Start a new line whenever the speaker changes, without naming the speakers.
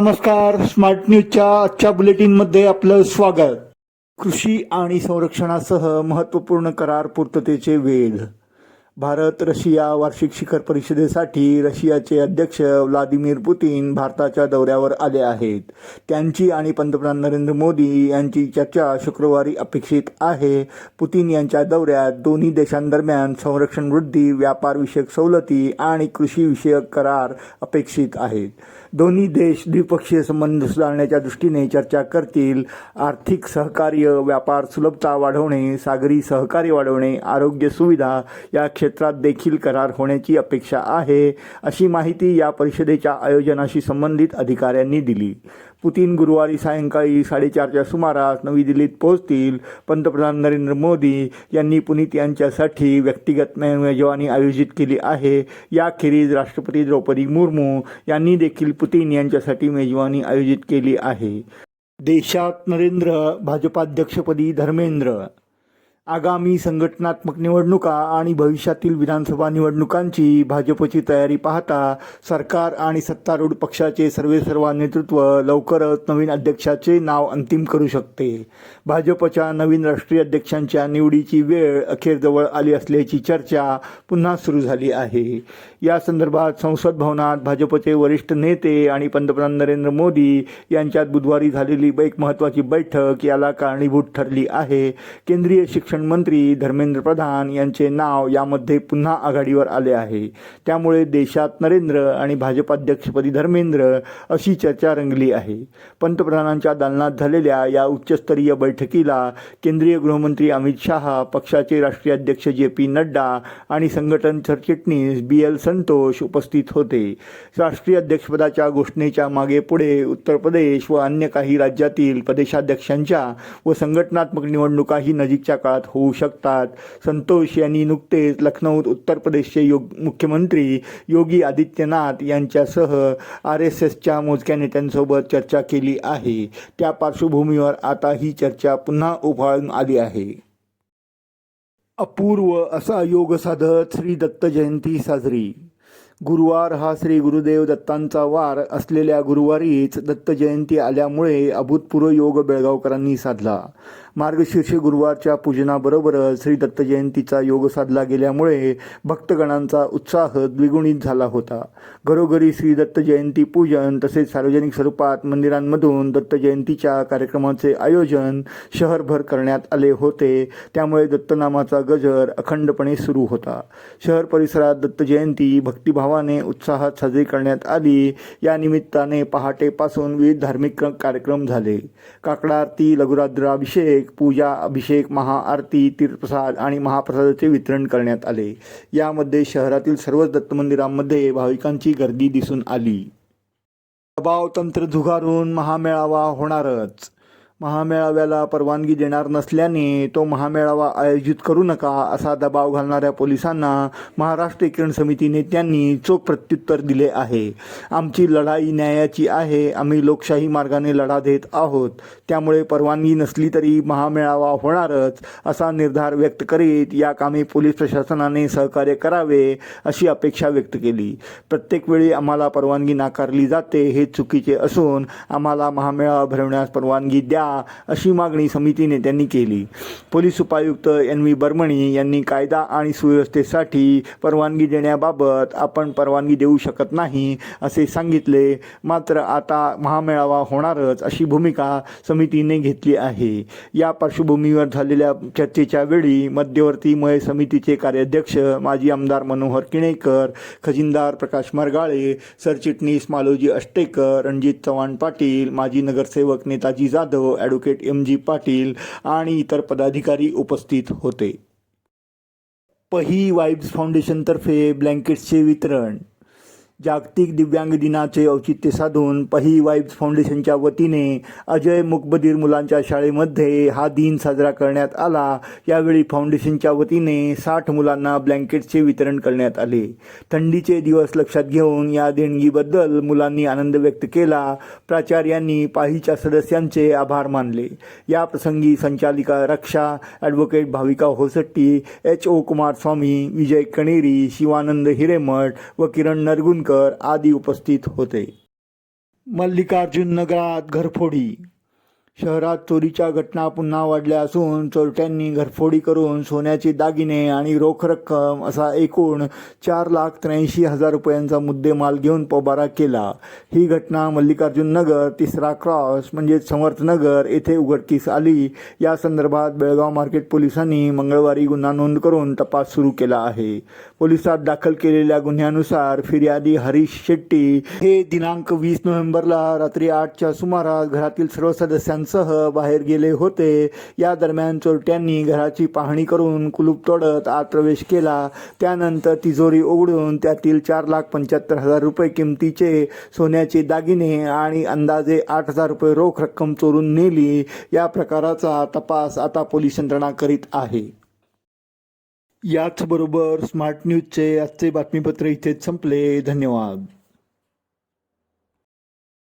नमस्कार स्मार्ट न्यूजच्या आजच्या बुलेटिनमध्ये आपलं स्वागत. कृषी आणि संरक्षणासह महत्त्वपूर्ण करार पूर्ततेचे वेध. भारत रशिया वार्षिक शिखर परिषदेसाठी रशियाचे अध्यक्ष व्लादिमीर पुतीन भारताच्या दौऱ्यावर आले आहेत. त्यांची आणि पंतप्रधान नरेंद्र मोदी यांची चर्चा शुक्रवारी अपेक्षित आहे. पुतीन यांच्या दौऱ्यात दोन्ही देशांदरम्यान संरक्षण वृद्धी व्यापारविषयक सवलती आणि कृषीविषयक करार अपेक्षित आहेत. दोन्ही देश द्विपक्षीय संबंध सुधारण्याच्या दृष्टीने चर्चा करतील. आर्थिक सहकार्य व्यापार सुलभता वाढवणे सागरी सहकार्य वाढवणे आरोग्य सुविधा या क्षेत्रात देखील करार होण्याची अपेक्षा आहे अशी माहिती या परिषदेच्या आयोजनाशी संबंधित अधिकाऱ्यांनी दिली. पुतीन गुरुवारी सायंकाळी साडेचारच्या सुमारास नवी दिल्लीत पोहोचतील. पंतप्रधान नरेंद्र मोदी यांनी पुनीत यांच्यासाठी व्यक्तिगत मेजवानी आयोजित केली आहे. याखेरीज राष्ट्रपती द्रौपदी मुर्मू यांनी देखील पुतीन यांच्यासाठी मेजवानी आयोजित केली आहे. देशात नरेंद्र भाजपाध्यक्षपदी धर्मेंद्र आगामी संघटनात्मक निवडणुका आणि भविष्यातील विधानसभा निवडणुकांची भाजपची तयारी पाहता सरकार आणि सत्तारूढ पक्षाचे सर्वेसर्वा नेतृत्व लवकरच नवीन अध्यक्षाचे नाव अंतिम करू शकते. भाजपच्या नवीन राष्ट्रीय अध्यक्षांच्या निवडीची वेळ अखेर जवळ आली असल्याची चर्चा पुन्हा सुरू झाली आहे. या संदर्भात संसद भवनात भाजपचे वरिष्ठ नेते आणि पंतप्रधान नरेंद्र मोदी यांच्यात बुधवारी झालेली एक महत्त्वाची बैठक याला कारणीभूत ठरली आहे. केंद्रीय शिक्षण मंत्री धर्मेंद्र प्रधान यांचे नाव यामध्ये पुन्हा आघाडीवर आले आहे. त्यामुळे देशात नरेंद्र आणि भाजपाध्यक्षपदी धर्मेंद्र अशी चर्चा रंगली आहे. पंतप्रधानांच्या दालनात झालेल्या या उच्चस्तरीय बैठकीला केंद्रीय गृहमंत्री अमित शहा पक्षाचे राष्ट्रीय अध्यक्ष जे पी नड्डा आणि संघटन सरचिटणीस बी एल संतोष उपस्थित होते. राष्ट्रीय अध्यक्षपदाच्या घोषणेच्या मागे पुढे उत्तर प्रदेश व अन्य काही राज्यातील प्रदेशाध्यक्षांच्या व संघटनात्मक निवडणुकाही नजीकच्या काळात होऊ शकतात. संतोष यांनी नुकतेच लखनौत उत्तर प्रदेशचे योग मुख्यमंत्री योगी आदित्यनाथ यांच्यासह आर एस एसच्या मोजक्या नेत्यांसोबत चर्चा केली आहे. त्या पार्श्वभूमीवर आता ही चर्चा पुन्हा उफाळून आली आहे. अपूर्व असा योग साधत श्री दत्त जयंती साजरी. गुरुवार हा श्री गुरुदेव दत्तांचा वार असलेल्या गुरुवारीच दत्त जयंती आल्यामुळे अभूतपूर्व योग बेळगावकरांनी साधला. मार्गशीर्ष गुरुवारच्या पूजनाबरोबरच श्री दत्त जयंतीचा योग साधला गेल्यामुळे भक्तगणांचा उत्साह द्विगुणित झाला होता. घरोघरी श्री दत्त जयंती पूजन तसेच सार्वजनिक स्वरूपात मंदिरांमधून दत्त जयंतीच्या कार्यक्रमाचे आयोजन शहरभर करण्यात आले होते. त्यामुळे दत्तनामाचा गजर अखंडपणे सुरू होता. शहर परिसरात दत्त जयंती भावाने उत्साहात साजरी करण्यात आली. या निमित्ताने पहाटेपासून विविध धार्मिक कार्यक्रम झाले. काकडा आरती लघुराद्राभिषेक पूजा अभिषेक महाआरती तीर्थप्रसाद आणि महाप्रसादाचे वितरण करण्यात आले. यामध्ये शहरातील सर्वच दत्त मंदिरांमध्ये भाविकांची गर्दी दिसून आली. दबाव तंत्र झुगारून महामेळावा होणारच. महामेळाव्याला परवानगी देणार नसल्याने तो महामेळावा आयोजित करू नका असा दबाव घालणाऱ्या पोलिसांना महाराष्ट्र एकीकरण समिती नेत्यांनी चोख प्रत्युत्तर दिले आहे. आमची लढाई न्यायाची आहे. आम्ही लोकशाही मार्गाने लढा देत आहोत. त्यामुळे परवानगी नसली तरी महामेळावा होणारच असा निर्धार व्यक्त करीत या कामी पोलीस प्रशासनाने सहकार्य करावे अशी अपेक्षा व्यक्त केली. प्रत्येक वेळी आम्हाला परवानगी नाकारली जाते हे चुकीचे असून आम्हाला महामेळावा भरवण्यास परवानगी द्या अशी मागणी समिती नेत्यांनी केली. पोलीस उपायुक्त एन व्ही बर्मणी यांनी कायदा आणि सुव्यवस्थेसाठी परवानगी देण्याबाबत आपण परवानगी देऊ शकत नाही असे सांगितले. मात्र आता महामेळावा होणारच अशी भूमिका समितीने घेतली आहे. या पार्श्वभूमीवर झालेल्या चर्चेच्या वेळी मध्यवर्ती मय समितीचे कार्याध्यक्ष माजी आमदार मनोहर किणेकर खजिनदार प्रकाश मरगाळे सरचिटणीस मालोजी अष्टेकर रणजित चव्हाण पाटील माजी नगरसेवक Netaji Jadhav advocate M G Patil आणि इतर पदाधिकारी उपस्थित होते. पही वाईब्स फाउंडेशनतर्फे ब्लँकेट्सचे वितरण. जागतिक दिव्यांग दिनाचे औचित्य साधून पही वाईब्स फाउंडेशनच्या वतीने अजय मुकबदीर मुलांच्या शाळेमध्ये हा दिन साजरा करण्यात आला. यावेळी फाउंडेशनच्या वतीने साठ मुलांना ब्लँकेटचे वितरण करण्यात आले. थंडीचे दिवस लक्षात घेऊन या देणगीबद्दल मुलांनी आनंद व्यक्त केला. प्राचार्यांनी पाहीच्या सदस्यांचे आभार मानले. या प्रसंगी संचालिका Raksha advocate Bhavika Hosatti H O Kumaraswamy Vijay Kaneri Shivanand Hiremath व किरण नरगुणकर आदी उपस्थित होते मल्लिकार्जुन नगरात घरफोडी शहरात चोरीच्या घटना पुन्हा वाढल्या असून चोरट्यांनी घरफोडी करून सोन्याचे दागिने आणि रोख रक्कम असा एकूण चार लाख त्र्याऐंशी हजार रुपयांचा मुद्देमाल घेऊन पोबारा केला. ही घटना मल्लिकार्जुन नगर तिसरा क्रॉस म्हणजेच समर्थनगर येथे उघडकीस आली. या संदर्भात बेळगाव मार्केट पोलिसांनी मंगळवारी गुन्हा नोंद करून तपास सुरू केला आहे. पोलिसात दाखल केलेल्या गुन्ह्यानुसार फिर्यादी हरीश शेट्टी. हे दिनांक वीस नोव्हेंबरला रात्री आठच्या सुमारास घरातील सर्व सदस्यांचा मुलांसह बाहेर गेले होते. या दरम्यान चोरट्यांनी घराची पाहणी करून कुलूप तोडत आत प्रवेश केला. त्यानंतर तिजोरी उघडून त्यातील चार लाख पंच्याहत्तर हजार रुपये किमतीचे सोन्याचे दागिने आणि अंदाजे आठ हजार रुपये रोख रक्कम चोरून नेली. या प्रकाराचा तपास आता पोलीस यंत्रणा करीत आहे. याचबरोबर स्मार्ट न्यूजचे आजचे बातमीपत्र इथेच संपले. धन्यवाद.